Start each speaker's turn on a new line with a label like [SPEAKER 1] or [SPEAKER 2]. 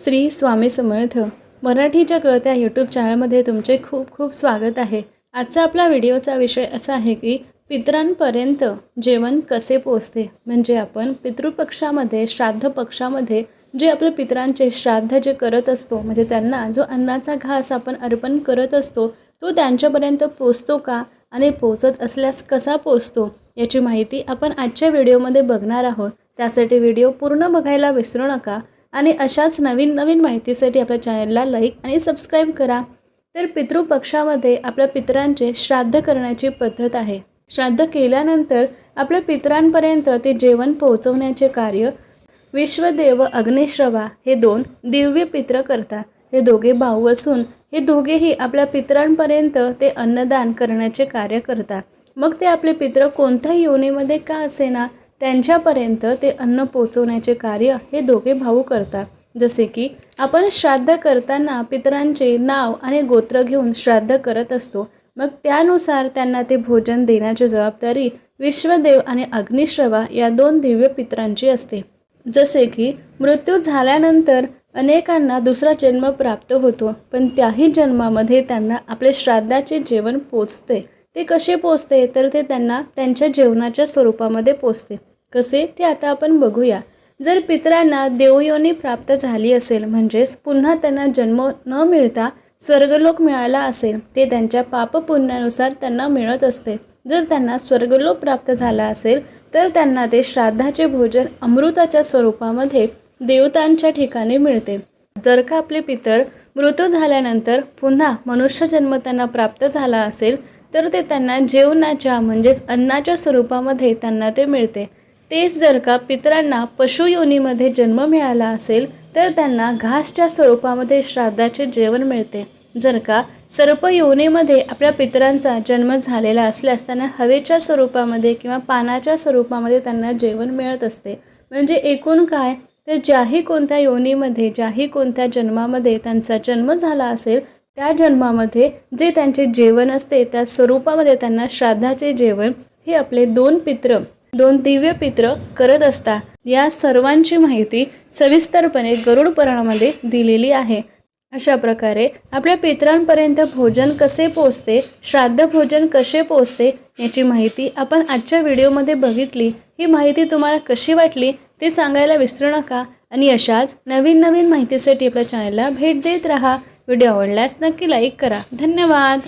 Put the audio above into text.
[SPEAKER 1] श्री स्वामी समर्थ. मराठी कळत्या यूट्यूब चॅनलमध्ये तुमचे खूप खूप स्वागत आहे. आजचा आपला व्हिडिओचा विषय असा आहे की पितरांपर्यंत जेवण कसे पोचते म्हणजे आपण पितृपक्षामध्ये श्राद्ध पक्षामध्ये जे आपल्या पितरांचे श्राद्ध जे करत असतो म्हणजे त्यांना जो अन्नाचा घास आपण अर्पण करत असतो तो त्यांच्यापर्यंत पोचतो का? आणि पोचत असल्यास कसा पोचतो याची माहिती आपण आजच्या व्हिडिओमध्ये बघणार आहोत. त्यासाठी व्हिडिओ पूर्ण बघायला विसरू नका. आणि अशाच नवीन नवीन माहितीसाठी आपल्या चॅनलला लाईक आणि सबस्क्राईब करा. तर पितृपक्षामध्ये आपल्या पितरांचे श्राद्ध करण्याची पद्धत आहे. श्राद्ध केल्यानंतर आपल्या पितरांपर्यंत ते जेवण पोहोचवण्याचे कार्य विश्वदेव अग्निश्रवा हे दोन दिव्य पित्र करतात. हे दोघे भाऊ असून हे दोघेही आपल्या पितरांपर्यंत ते अन्नदान करण्याचे कार्य करतात. मग ते आपले पित्र कोणत्याही योनीमध्ये का असेना? त्यांच्यापर्यंत ते अन्न पोचवण्याचे कार्य हे दोघे भाऊ करतात. जसे की आपण श्राद्ध करताना पितरांचे नाव आणि गोत्र घेऊन श्राद्ध करत असतो. मग त्यानुसार त्यांना ते भोजन देण्याची जबाबदारी विश्वदेव आणि अग्निश्रवा या दोन दिव्य पितरांची असते. जसे की मृत्यू झाल्यानंतर अनेकांना दुसरा जन्म प्राप्त होतो पण त्याही जन्मामध्ये त्यांना आपले श्राद्धाचे जेवण पोचते. ते कसे पोचते? तर ते त्यांना त्यांच्या जेवणाच्या स्वरूपामध्ये पोचते. कसे ते आता आपण बघूया. जर पितरांना देवयोनी प्राप्त झाली असेल म्हणजेच पुन्हा त्यांना जन्म न मिळता स्वर्गलोक मिळाला असेल ते त्यांच्या पापपुण्यानुसार त्यांना मिळत असते. जर त्यांना स्वर्गलोक प्राप्त झाला असेल तर त्यांना ते श्राद्धाचे भोजन अमृताच्या स्वरूपामध्ये देवतांच्या ठिकाणी मिळते. जर का आपले पितर मृत झाल्यानंतर पुन्हा मनुष्य जन्म त्यांना प्राप्त झाला असेल तर ते त्यांना जेवणाच्या म्हणजेच अन्नाच्या स्वरूपामध्ये त्यांना ते मिळते. तेच जर का पितरांना पशुयोनीमध्ये जन्म मिळाला असेल तर त्यांना घासच्या स्वरूपामध्ये श्राद्धाचे जेवण मिळते. जर का सर्प योनीमध्ये आपल्या पितरांचा जन्म झालेला असल्यास त्यांना हवेच्या स्वरूपामध्ये किंवा पानाच्या स्वरूपामध्ये त्यांना जेवण मिळत असते. म्हणजे एकूण काय? तर ज्याही कोणत्या योनीमध्ये ज्याही कोणत्या जन्मामध्ये त्यांचा जन्म झाला असेल त्या जन्मामध्ये जे त्यांचे जेवण असते त्या स्वरूपामध्ये त्यांना श्राद्धाचे जेवण हे आपले दोन पित्र दोन दिव्य पित्र करत असता. या सर्वांची माहिती सविस्तरपणे गरुड पुराणामध्ये दिलेली आहे. अशा प्रकारे आपल्या पित्रांपर्यंत भोजन कसे पोचते श्राद्ध भोजन कसे पोचते याची माहिती आपण आजच्या व्हिडिओमध्ये बघितली. ही माहिती तुम्हाला कशी वाटली ते सांगायला विसरू नका. आणि अशाच नवीन नवीन माहितीसाठी आपल्या चॅनलला भेट देत राहा. व्हिडिओ आवडल्यास नक्की लाईक करा. धन्यवाद.